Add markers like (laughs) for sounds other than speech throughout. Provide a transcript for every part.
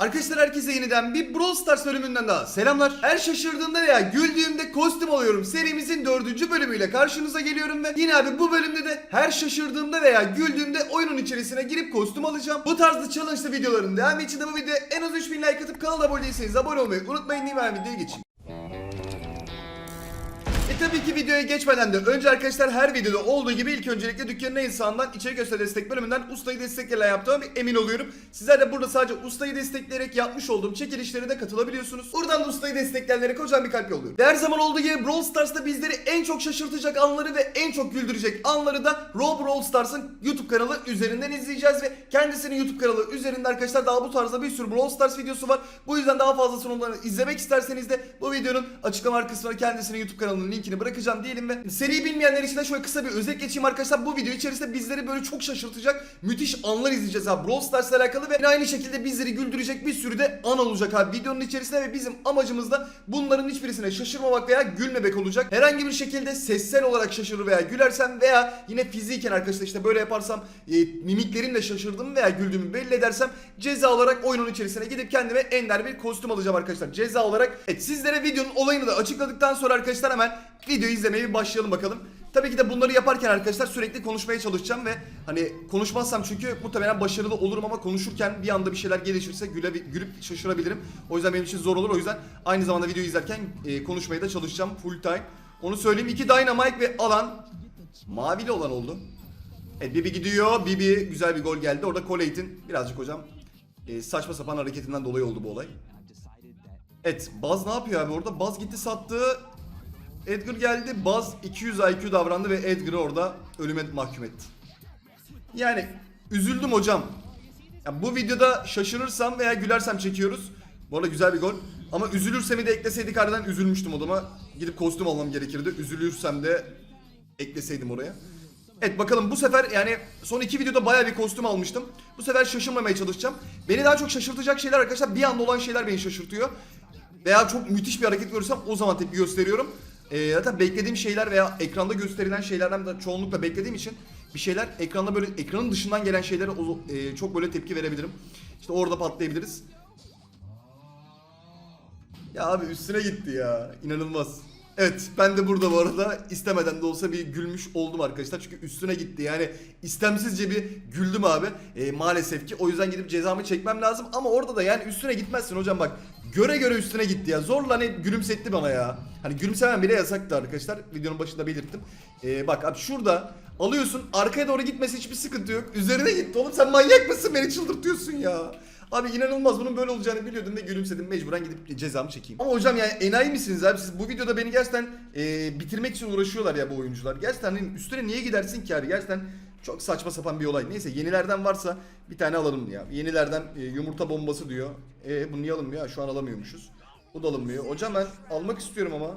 Arkadaşlar herkese yeniden bir Brawl Stars bölümünden daha selamlar. Her şaşırdığımda veya güldüğümde kostüm alıyorum serimizin dördüncü bölümüyle karşınıza geliyorum ve yine abi bu bölümde de her şaşırdığımda veya güldüğümde oyunun içerisine girip kostüm alacağım. Bu tarzda challenge'lı videoların devamı için de bu videoya en az 3000 like atıp kanala abone değilseniz abone olmayı unutmayın mi? Hemen videoya geçeyim. Tabii ki videoya geçmeden de önce arkadaşlar her videoda olduğu gibi ilk öncelikle dükkanın en sağından içerik göster destek bölümünden ustayı desteklerle yaptığım emin oluyorum. Sizler de burada sadece ustayı destekleyerek yapmış olduğum çekilişlere de katılabiliyorsunuz. Buradan da ustayı destekleyenlere kocaman bir kalp yolluyorum. Her zaman olduğu gibi Brawl Stars'ta bizleri en çok şaşırtacak anları ve en çok güldürecek anları da Rob Brawl Stars'ın YouTube kanalı üzerinden izleyeceğiz ve kendisinin YouTube kanalı üzerinde arkadaşlar daha bu tarzda bir sürü Brawl Stars videosu var. Bu yüzden daha fazlasını onları izlemek isterseniz de bu videonun açıklama kısmına kendisinin YouTube kanalının linkini bırakacağım diyelim ve seriyi bilmeyenler için de şöyle kısa bir özet geçeyim arkadaşlar. Bu video içerisinde bizleri böyle çok şaşırtacak müthiş anlar izleyeceğiz abi Brawl Stars'la alakalı ve aynı şekilde bizleri güldürecek bir sürü de an olacak abi videonun içerisinde ve bizim amacımız da bunların hiçbirisine şaşırmamak veya gülmemek olacak. Herhangi bir şekilde sessel olarak şaşırır veya gülersem veya yine fiziken arkadaşlar işte böyle yaparsam e, mimiklerimle şaşırdığımı veya güldüğümü belli edersem ceza olarak oyunun içerisine gidip kendime ender bir kostüm alacağım arkadaşlar. Ceza olarak evet sizlere videonun olayını da açıkladıktan sonra arkadaşlar hemen videoyu izlemeye başlayalım bakalım. Tabii ki de bunları yaparken arkadaşlar sürekli konuşmaya çalışacağım ve hani konuşmazsam çünkü muhtemelen başarılı olurum ama konuşurken bir anda bir şeyler gelişirse güle, gülüp şaşırabilirim. O yüzden benim için zor olur. O yüzden aynı zamanda videoyu izlerken e, konuşmaya da çalışacağım full time. Onu söyleyeyim. İki Dynamite ve Alan mavili olan oldu. Evet Bibi gidiyor. Bibi güzel bir gol geldi. Orada Collate'in birazcık hocam e, saçma sapan hareketinden dolayı oldu bu olay. Evet Baz ne yapıyor abi orada? Baz gitti sattı. Edgar geldi. Baz 200 IQ davrandı ve Edgar'ı orada ölüme mahkum etti. Yani üzüldüm hocam. Ya bu videoda şaşırırsam veya gülersem çekiyoruz. Bu arada güzel bir gol. Ama üzülürsem de ekleseydik harbiden üzülmüştüm odama. Gidip kostüm almam gerekirdi. Üzülürsem de ekleseydim oraya. Evet bakalım bu sefer yani son iki videoda bayağı bir kostüm almıştım. Bu sefer şaşırmamaya çalışacağım. Beni daha çok şaşırtacak şeyler arkadaşlar bir anda olan şeyler beni şaşırtıyor. Veya çok müthiş bir hareket görürsem o zaman tepki gösteriyorum. Ee, zaten beklediğim şeyler veya ekranda gösterilen şeylerden de çoğunlukla beklediğim için bir şeyler ekranda böyle ekranın dışından gelen şeylere o- e, çok böyle tepki verebilirim. İşte orada patlayabiliriz. Ya abi üstüne gitti ya. İnanılmaz. Evet ben de burada bu arada istemeden de olsa bir gülmüş oldum arkadaşlar. Çünkü üstüne gitti yani istemsizce bir güldüm abi. E, maalesef ki o yüzden gidip cezamı çekmem lazım. Ama orada da yani üstüne gitmezsin hocam bak. Göre göre üstüne gitti ya. Zorla hani gülümsetti bana ya. Hani gülümsemem bile yasaktı arkadaşlar. Videonun başında belirttim. E, bak abi şurada alıyorsun arkaya doğru gitmesi hiçbir sıkıntı yok. Üzerine gitti oğlum sen manyak mısın beni çıldırtıyorsun ya. Abi inanılmaz bunun böyle olacağını biliyordum ve gülümsedim mecburen gidip cezamı çekeyim. Ama hocam yani enayi misiniz abi siz bu videoda beni gerçekten e, bitirmek için uğraşıyorlar ya bu oyuncular. Gerçekten hani üstüne niye gidersin ki abi gerçekten çok saçma sapan bir olay. Neyse yenilerden varsa bir tane alalım ya. Yenilerden e, yumurta bombası diyor. E bu niye alınmıyor? Şu an alamıyormuşuz. Bu da alınmıyor. Hocam ben almak istiyorum ama.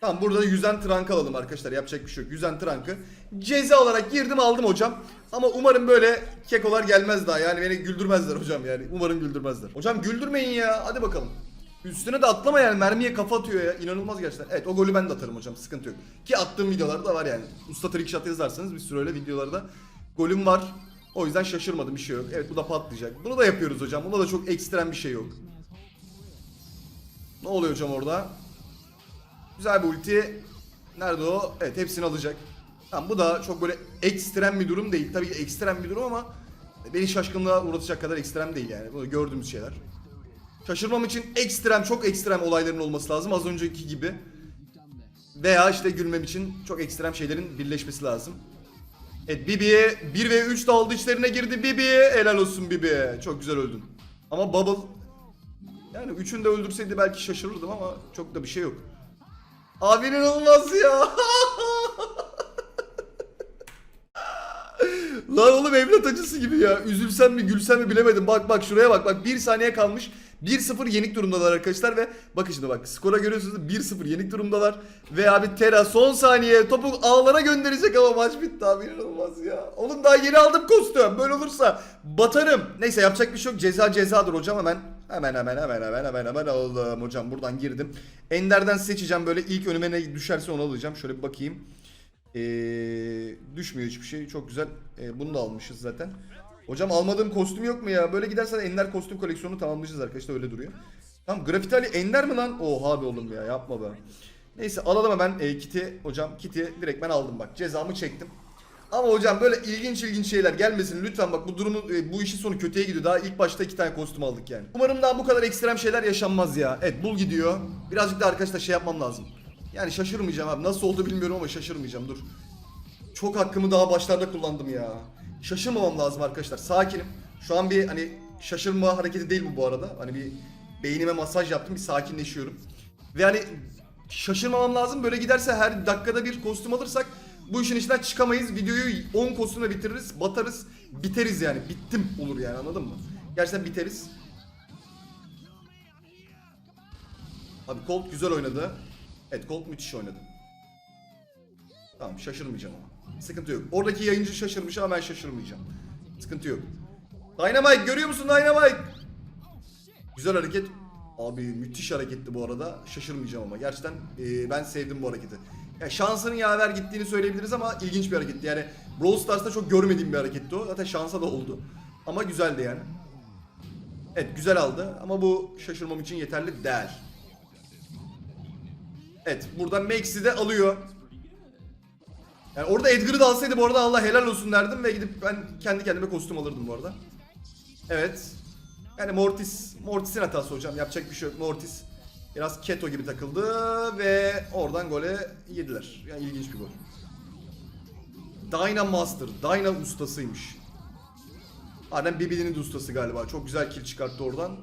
Tamam burada yüzen trank alalım arkadaşlar yapacak bir şey yok. Yüzen trankı. Ceza olarak girdim aldım hocam. Ama umarım böyle kekolar gelmez daha yani beni güldürmezler hocam yani. Umarım güldürmezler. Hocam güldürmeyin ya hadi bakalım. Üstüne de atlama yani mermiye kafa atıyor ya. İnanılmaz gerçekten. Evet o golü ben de atarım hocam sıkıntı yok. Ki attığım videolar da var yani. Usta trick shot yazarsanız bir sürü öyle videolarda golüm var. O yüzden şaşırmadım bir şey yok. Evet bu da patlayacak. Bunu da yapıyoruz hocam. Bunda da çok ekstrem bir şey yok. Ne oluyor hocam orada? Güzel bir ulti. Nerede o? Evet hepsini alacak. Tamam bu da çok böyle ekstrem bir durum değil. Tabii ekstrem bir durum ama beni şaşkınlığa uğratacak kadar ekstrem değil yani. Bu gördüğümüz şeyler. Şaşırmam için ekstrem, çok ekstrem olayların olması lazım. Az önceki gibi. Veya işte gülmem için çok ekstrem şeylerin birleşmesi lazım. Evet Bibi'ye 1 ve 3 daldı içlerine girdi Bibi. Helal olsun Bibi. Çok güzel öldün. Ama Bubble yani üçünü de öldürseydi belki şaşırırdım ama çok da bir şey yok. Abi inanılmaz ya. (laughs) Lan oğlum evlat acısı gibi ya. Üzülsem mi gülsem mi bilemedim. Bak bak şuraya bak. Bak 1 saniye kalmış. 1-0 yenik durumdalar arkadaşlar ve bakın şimdi bak skora görüyorsunuz 1-0 yenik durumdalar ve abi Tera son saniye topu ağlara gönderecek ama maç bitti abi inanılmaz ya. Oğlum daha yeni aldım kostüm böyle olursa batarım. Neyse yapacak bir şey yok ceza cezadır hocam hemen hemen hemen hemen hemen hemen hemen aldım hocam buradan girdim. Ender'den seçeceğim böyle ilk önüme ne düşerse onu alacağım şöyle bir bakayım. Ee, düşmüyor hiçbir şey çok güzel Ee, bunu da almışız zaten. Hocam almadığım kostüm yok mu ya? Böyle gidersen Ender kostüm koleksiyonunu tamamlayacağız arkadaşlar öyle duruyor. Tamam Grafiti Ali Ender mi lan? Oha be oğlum ya yapma be. Neyse alalım hemen e, kiti hocam kiti direkt ben aldım bak cezamı çektim. Ama hocam böyle ilginç ilginç şeyler gelmesin lütfen bak bu durumu e, bu işin sonu kötüye gidiyor. Daha ilk başta iki tane kostüm aldık yani. Umarım daha bu kadar ekstrem şeyler yaşanmaz ya. Evet bul gidiyor. Birazcık da arkadaşlar şey yapmam lazım. Yani şaşırmayacağım abi. Nasıl oldu bilmiyorum ama şaşırmayacağım dur. Çok hakkımı daha başlarda kullandım ya. Şaşırmamam lazım arkadaşlar. Sakinim. Şu an bir hani şaşırma hareketi değil bu bu arada. Hani bir beynime masaj yaptım bir sakinleşiyorum. Ve hani şaşırmamam lazım. Böyle giderse her dakikada bir kostüm alırsak bu işin içinden çıkamayız. Videoyu 10 kostümle bitiririz. Batarız. Biteriz yani. Bittim olur yani anladın mı? Gerçekten biteriz. Abi Colt güzel oynadı. Evet Colt müthiş oynadı. Tamam şaşırmayacağım ama. Sıkıntı yok. Oradaki yayıncı şaşırmış ama ben şaşırmayacağım. Sıkıntı yok. Dynamite görüyor musun Dynamite? Güzel hareket. Abi müthiş hareketti bu arada. Şaşırmayacağım ama. Gerçekten e, ben sevdim bu hareketi. Yani şansının yaver gittiğini söyleyebiliriz ama ilginç bir hareketti. Yani Brawl Stars'ta çok görmediğim bir hareketti o. Zaten şansa da oldu. Ama güzeldi yani. Evet güzel aldı ama bu şaşırmam için yeterli değil. Evet buradan Max'i de alıyor. Yani orada Edgar'ı da alsaydı bu arada Allah helal olsun derdim ve gidip ben kendi kendime kostüm alırdım bu arada. Evet. Yani Mortis, Mortis'in hatası hocam. Yapacak bir şey yok. Mortis biraz keto gibi takıldı ve oradan gole yediler. Yani ilginç bir gol. Dyna Master, Dyna ustasıymış. Harbiden Bibi'nin de ustası galiba. Çok güzel kill çıkarttı oradan.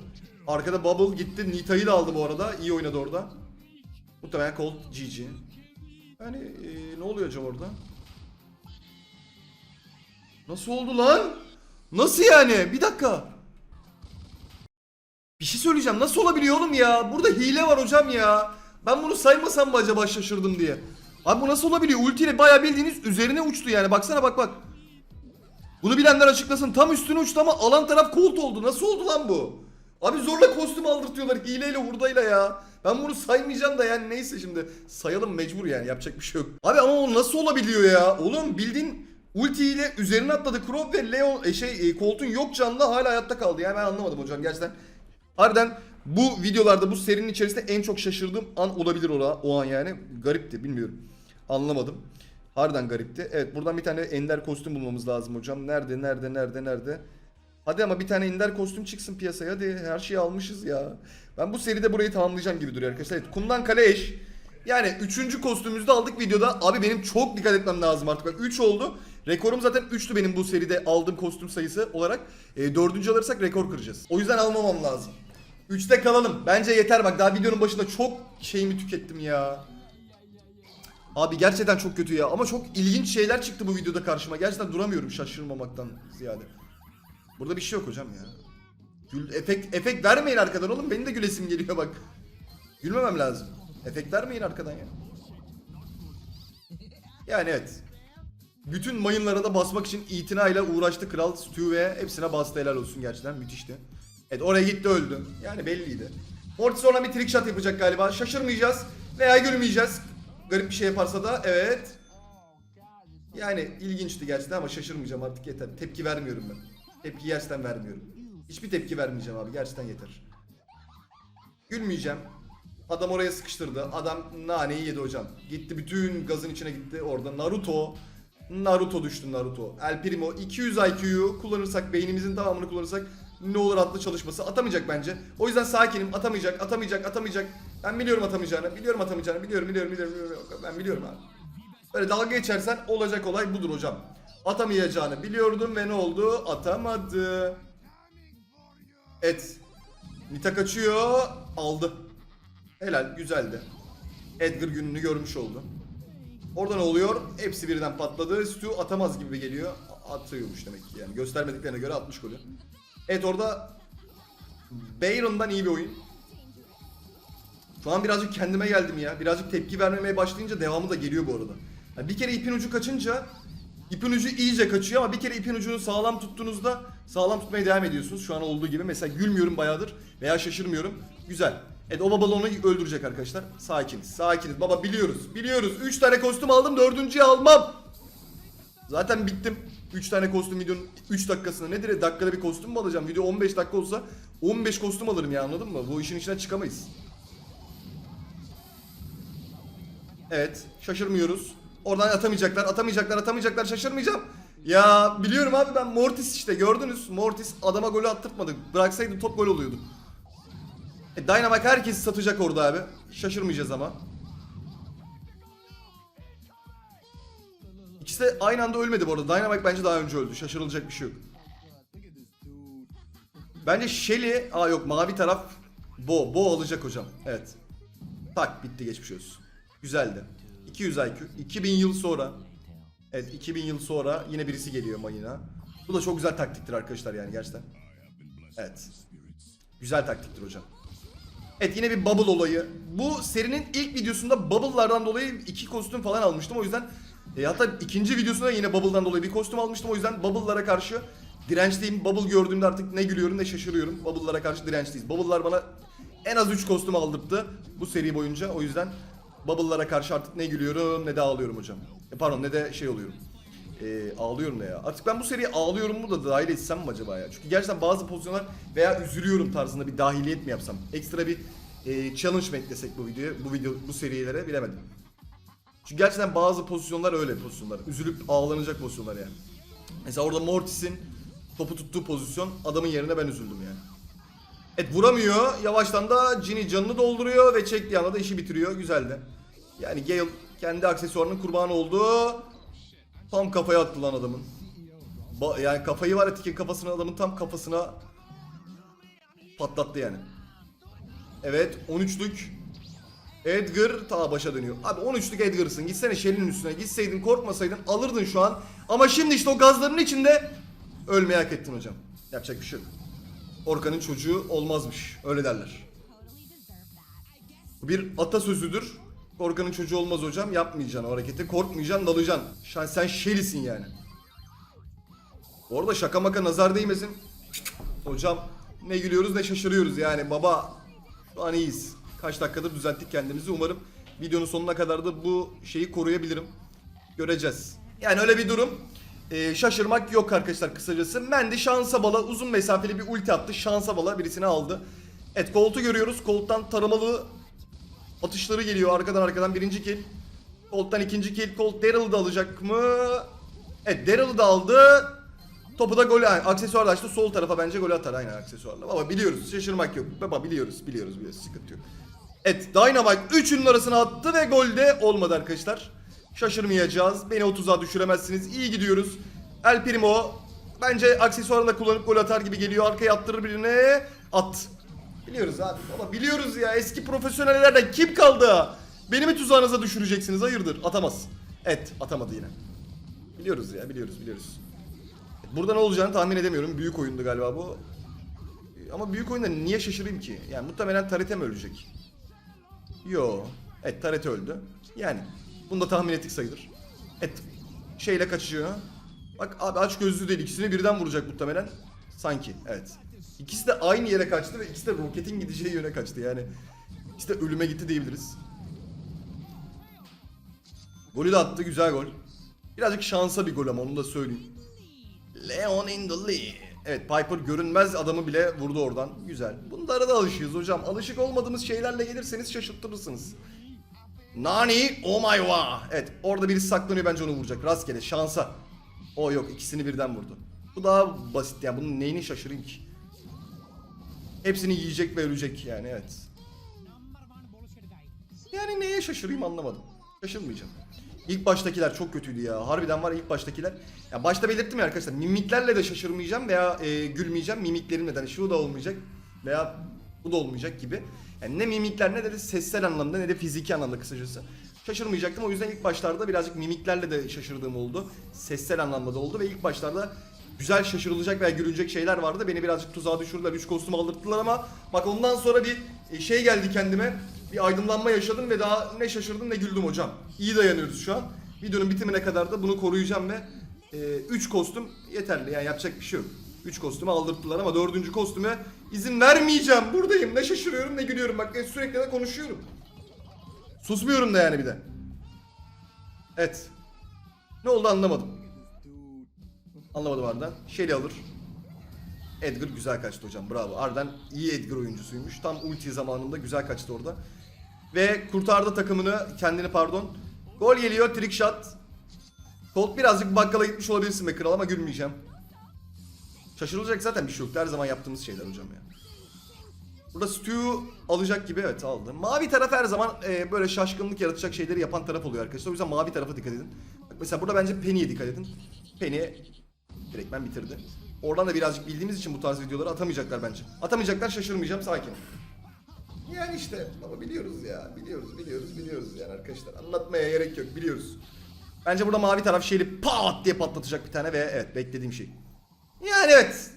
Arkada Bubble gitti. Nita'yı da aldı bu arada. İyi oynadı orada. Muhtemelen Colt GG. Yani e, ne oluyor hocam orada? Nasıl oldu lan? Nasıl yani? Bir dakika. Bir şey söyleyeceğim. Nasıl olabiliyor oğlum ya? Burada hile var hocam ya. Ben bunu saymasam mı acaba şaşırdım diye. Abi bu nasıl olabiliyor? Ultiyle bayağı bildiğiniz üzerine uçtu yani. Baksana bak bak. Bunu bilenler açıklasın. Tam üstüne uçtu ama alan taraf Colt oldu. Nasıl oldu lan bu? Abi zorla kostüm aldırtıyorlar hileyle hurdayla ya. Ben bunu saymayacağım da yani neyse şimdi sayalım mecbur yani yapacak bir şey yok. Abi ama o nasıl olabiliyor ya? Oğlum bildiğin ultiyle üzerine atladı Crow ve Leon e, şey e, Colt'un yok canlı hala hayatta kaldı. Yani ben anlamadım hocam gerçekten. Harbiden bu videolarda bu serinin içerisinde en çok şaşırdığım an olabilir o, o an yani. Garipti bilmiyorum. Anlamadım. Harbiden garipti. Evet buradan bir tane ender kostüm bulmamız lazım hocam. Nerede nerede nerede nerede? Hadi ama bir tane ender kostüm çıksın piyasaya hadi. Her şeyi almışız ya. Ben bu seride burayı tamamlayacağım gibi duruyor arkadaşlar. Evet, kumdan kale eş. Yani üçüncü kostümümüzü de aldık videoda. Abi benim çok dikkat etmem lazım artık. Bak 3 oldu. Rekorum zaten 3'tü benim bu seride aldığım kostüm sayısı olarak. E, dördüncü alırsak rekor kıracağız. O yüzden almamam lazım. 3'te kalalım. Bence yeter bak. Daha videonun başında çok şeyimi tükettim ya. Abi gerçekten çok kötü ya. Ama çok ilginç şeyler çıktı bu videoda karşıma. Gerçekten duramıyorum şaşırmamaktan ziyade. Burada bir şey yok hocam ya. Gül, efekt, efekt vermeyin arkadan oğlum. Benim de gülesim geliyor bak. Gülmemem lazım. Efekt vermeyin arkadan ya. Yani evet. Bütün mayınlara da basmak için itinayla uğraştı Kral Stu ve hepsine bastı helal olsun gerçekten müthişti. Evet oraya gitti öldü. Yani belliydi. Mortis sonra bir trick shot yapacak galiba. Şaşırmayacağız veya gülmeyeceğiz. Garip bir şey yaparsa da evet. Yani ilginçti gerçekten ama şaşırmayacağım artık yeter. Tepki vermiyorum ben. Tepki gerçekten vermiyorum. Hiçbir tepki vermeyeceğim abi gerçekten yeter. Gülmeyeceğim. Adam oraya sıkıştırdı. Adam naneyi yedi hocam. Gitti bütün gazın içine gitti orada. Naruto. Naruto düştü Naruto. El Primo 200 IQ'yu kullanırsak beynimizin tamamını kullanırsak ne olur adlı çalışması atamayacak bence. O yüzden sakinim atamayacak atamayacak atamayacak. Ben biliyorum atamayacağını biliyorum atamayacağını biliyorum biliyorum biliyorum, biliyorum. ben biliyorum abi. Böyle dalga geçersen olacak olay budur hocam. Atamayacağını biliyordum ve ne oldu? Atamadı. Evet. Nita kaçıyor. Aldı. Helal güzeldi. Edgar gününü görmüş oldu. Orada ne oluyor? Hepsi birden patladı. Stu atamaz gibi geliyor. Atıyormuş demek ki yani. Göstermediklerine göre atmış golü. Evet orada Bayron'dan iyi bir oyun. Şu an birazcık kendime geldim ya. Birazcık tepki vermemeye başlayınca devamı da geliyor bu arada. Yani bir kere ipin ucu kaçınca ipin ucu iyice kaçıyor ama bir kere ipin ucunu sağlam tuttuğunuzda sağlam tutmaya devam ediyorsunuz. Şu an olduğu gibi. Mesela gülmüyorum bayağıdır veya şaşırmıyorum. Güzel. Evet o baba onu öldürecek arkadaşlar. Sakiniz. Sakiniz. Baba biliyoruz. Biliyoruz. 3 tane kostüm aldım. Dördüncüyü almam. Zaten bittim. 3 tane kostüm videonun 3 dakikasında nedir? Dakikada bir kostüm mü alacağım? Video 15 dakika olsa 15 kostüm alırım ya anladın mı? Bu işin içinden çıkamayız. Evet şaşırmıyoruz. Oradan atamayacaklar atamayacaklar atamayacaklar şaşırmayacağım. Ya biliyorum abi ben Mortis işte gördünüz. Mortis adama golü attırtmadı. Bıraksaydı top gol oluyordu. E, Dynamite herkesi satacak orada abi. Şaşırmayacağız ama. İkisi de aynı anda ölmedi bu arada. Dynamite bence daha önce öldü. Şaşırılacak bir şey yok. Bence Shelly... Aa yok mavi taraf Bo. Bo alacak hocam. Evet. Tak bitti geçmiş olsun. Güzeldi. 200 IQ. 2000 yıl sonra. Evet 2000 yıl sonra yine birisi geliyor mayına. Bu da çok güzel taktiktir arkadaşlar yani gerçekten. Evet. Güzel taktiktir hocam. Evet yine bir bubble olayı. Bu serinin ilk videosunda bubble'lardan dolayı iki kostüm falan almıştım. O yüzden e, hatta ikinci videosunda yine bubble'dan dolayı bir kostüm almıştım. O yüzden bubble'lara karşı dirençliyim. Bubble gördüğümde artık ne gülüyorum ne şaşırıyorum. Bubble'lara karşı dirençliyiz. Bubble'lar bana en az 3 kostüm aldırttı bu seri boyunca. O yüzden bubble'lara karşı artık ne gülüyorum ne de ağlıyorum hocam. E, pardon ne de şey oluyorum. E, ağlıyorum ne ya. Artık ben bu seriye ağlıyorum mu da dahil etsem mi acaba ya? Çünkü gerçekten bazı pozisyonlar veya üzülüyorum tarzında bir dahiliyet mi yapsam? Ekstra bir e, challenge mı eklesek bu videoya, bu video, bu serilere bilemedim. Çünkü gerçekten bazı pozisyonlar öyle pozisyonlar. Üzülüp ağlanacak pozisyonlar yani. Mesela orada Mortis'in topu tuttuğu pozisyon adamın yerine ben üzüldüm yani. Evet vuramıyor. Yavaştan da Ginny canını dolduruyor ve çektiği anda da işi bitiriyor. Güzeldi. Yani Gale kendi aksesuarının kurbanı oldu. Tam kafaya attı lan adamın. Ba- yani kafayı var Tikin kafasına adamın tam kafasına patlattı yani. Evet 13'lük Edgar ta başa dönüyor. Abi 13'lük Edgar'sın. Gitsene Shelly'nin üstüne. Gitseydin korkmasaydın alırdın şu an. Ama şimdi işte o gazların içinde ölmeyi hak ettin hocam. Yapacak bir şey yok. Orkan'ın çocuğu olmazmış. Öyle derler. Bu bir atasözüdür. Korkanın çocuğu olmaz hocam. Yapmayacaksın o hareketi. Korkmayacaksın, dalacaksın. Sen, sen Shelly'sin yani. Bu arada şaka maka nazar değmesin. Hocam ne gülüyoruz ne şaşırıyoruz yani baba. Şu an iyiyiz. Kaç dakikadır düzelttik kendimizi. Umarım videonun sonuna kadar da bu şeyi koruyabilirim. Göreceğiz. Yani öyle bir durum. Ee, şaşırmak yok arkadaşlar kısacası. Mendy şansa bala uzun mesafeli bir ulti attı. Şansa bala birisini aldı. Evet Colt'u görüyoruz. Colt'tan taramalı atışları geliyor arkadan arkadan birinci kill. Colt'tan ikinci kill. Colt Daryl'ı da alacak mı? Evet Daryl'ı da aldı. Topu da gol aksesuarla açtı. Sol tarafa bence gol atar aynen aksesuarla. Baba biliyoruz. Şaşırmak yok. Baba biliyoruz. Biliyoruz biliyoruz. Sıkıntı yok. Evet Dynamite 3'ünün arasına attı ve golde olmadı arkadaşlar. Şaşırmayacağız. Beni 30'a düşüremezsiniz. İyi gidiyoruz. El Primo bence aksesuarını da kullanıp gol atar gibi geliyor. Arkaya attırır birine. At. Biliyoruz abi. Baba biliyoruz ya. Eski profesyonellerden kim kaldı? Beni mi tuzağınıza düşüreceksiniz? Hayırdır? Atamaz. Evet atamadı yine. Biliyoruz ya biliyoruz biliyoruz. Burada ne olacağını tahmin edemiyorum. Büyük oyundu galiba bu. Ama büyük oyunda niye şaşırayım ki? Yani muhtemelen Tarete ölecek? Yo. Evet Tarete öldü. Yani bunu da tahmin ettik sayılır. Evet şeyle kaçıyor. Bak abi aç gözlü değil ikisini birden vuracak muhtemelen. Sanki evet. İkisi de aynı yere kaçtı ve ikisi de roketin gideceği yöne kaçtı yani. İkisi de ölüme gitti diyebiliriz. Golü de attı güzel gol. Birazcık şansa bir gol ama onu da söyleyeyim. Leon in the lead. Evet Piper görünmez adamı bile vurdu oradan. Güzel. Bunlara da alışığız hocam. Alışık olmadığımız şeylerle gelirseniz şaşırtırsınız. Nani oh my wa. Evet orada birisi saklanıyor bence onu vuracak. Rastgele şansa. O yok ikisini birden vurdu. Bu daha basit yani bunun neyini şaşırayım ki. Hepsini yiyecek ve ölecek yani evet. Yani neye şaşırayım anlamadım. Şaşırmayacağım. İlk baştakiler çok kötüydü ya. Harbiden var ilk baştakiler. Ya başta belirttim ya arkadaşlar. Mimiklerle de şaşırmayacağım veya e, gülmeyeceğim. Mimiklerimle de hani şu da olmayacak veya bu da olmayacak gibi. Yani ne mimikler ne de sessel anlamda ne de fiziki anlamda kısacası. Şaşırmayacaktım. O yüzden ilk başlarda birazcık mimiklerle de şaşırdığım oldu. Sessel anlamda da oldu ve ilk başlarda güzel şaşırılacak veya gülünecek şeyler vardı. Beni birazcık tuzağa düşürdüler. 3 kostüm aldırttılar ama bak ondan sonra bir e, şey geldi kendime. Bir aydınlanma yaşadım ve daha ne şaşırdım ne güldüm hocam. İyi dayanıyoruz şu an. Videonun bitimine kadar da bunu koruyacağım ve 3 kostüm yeterli. Yani yapacak bir şey yok. 3 kostümü aldırttılar ama 4. kostüme izin vermeyeceğim. Buradayım. Ne şaşırıyorum ne gülüyorum. Bak sürekli de konuşuyorum. Susmuyorum da yani bir de. Evet. Ne oldu anlamadım. Anlamadım Arden. Shelly alır. Edgar güzel kaçtı hocam. Bravo. Arden iyi Edgar oyuncusuymuş. Tam ulti zamanında güzel kaçtı orada. Ve kurtardı takımını, kendini pardon. Gol geliyor, trick shot. Colt birazcık bakkala gitmiş olabilirsin be kral ama gülmeyeceğim. Şaşırılacak zaten bir şey yok. Her zaman yaptığımız şeyler hocam ya. Burada Stu alacak gibi evet aldı. Mavi taraf her zaman e, böyle şaşkınlık yaratacak şeyleri yapan taraf oluyor arkadaşlar. O yüzden mavi tarafa dikkat edin. Bak mesela burada bence Penny'e dikkat edin. Penny direktmen bitirdi. Oradan da birazcık bildiğimiz için bu tarz videoları atamayacaklar bence. Atamayacaklar şaşırmayacağım sakin. Yani işte baba biliyoruz ya. Biliyoruz biliyoruz biliyoruz yani arkadaşlar. Anlatmaya gerek yok biliyoruz. Bence burada mavi taraf şeyi pat diye patlatacak bir tane ve evet beklediğim şey. Yani evet.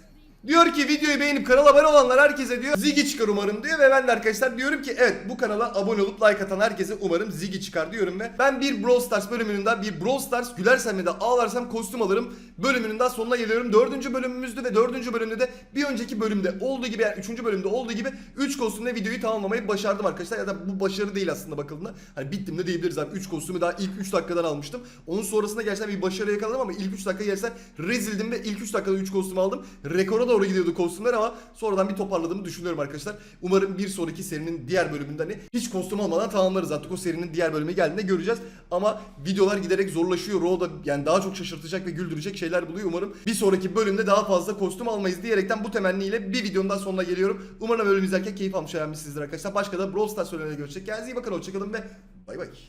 Diyor ki videoyu beğenip kanala abone olanlar herkese diyor Ziggy çıkar umarım diyor ve ben de arkadaşlar diyorum ki evet bu kanala abone olup like atan herkese umarım Ziggy çıkar diyorum ve ben bir Brawl Stars bölümünün bir Brawl Stars gülersem ya da ağlarsam kostüm alırım bölümünün daha sonuna geliyorum. Dördüncü bölümümüzdü ve dördüncü bölümde de bir önceki bölümde olduğu gibi yani üçüncü bölümde olduğu gibi 3 kostümle videoyu tamamlamayı başardım arkadaşlar. Ya da bu başarı değil aslında bakıldığında. Hani bittim de diyebiliriz abi. 3 kostümü daha ilk 3 dakikadan almıştım. Onun sonrasında gerçekten bir başarı yakaladım ama ilk 3 dakika gerçekten rezildim ve ilk 3 dakikada 3 kostüm aldım. Rekora doğru gidiyordu kostümler ama sonradan bir toparladığımı düşünüyorum arkadaşlar. Umarım bir sonraki serinin diğer bölümünde hani hiç kostüm almadan tamamlarız. Artık o serinin diğer bölümü geldiğinde göreceğiz. Ama videolar giderek zorlaşıyor. Raw da yani daha çok şaşırtacak ve güldürecek şeyler buluyor. Umarım bir sonraki bölümde daha fazla kostüm almayız diyerekten bu temenniyle bir videonun daha sonuna geliyorum. Umarım bölüm izlerken keyif almış öğrenmişsinizdir arkadaşlar. Başka da Brawl Stars bölümlerinde görüşecek. Kendinize iyi bakın. Hoşçakalın ve bay bay.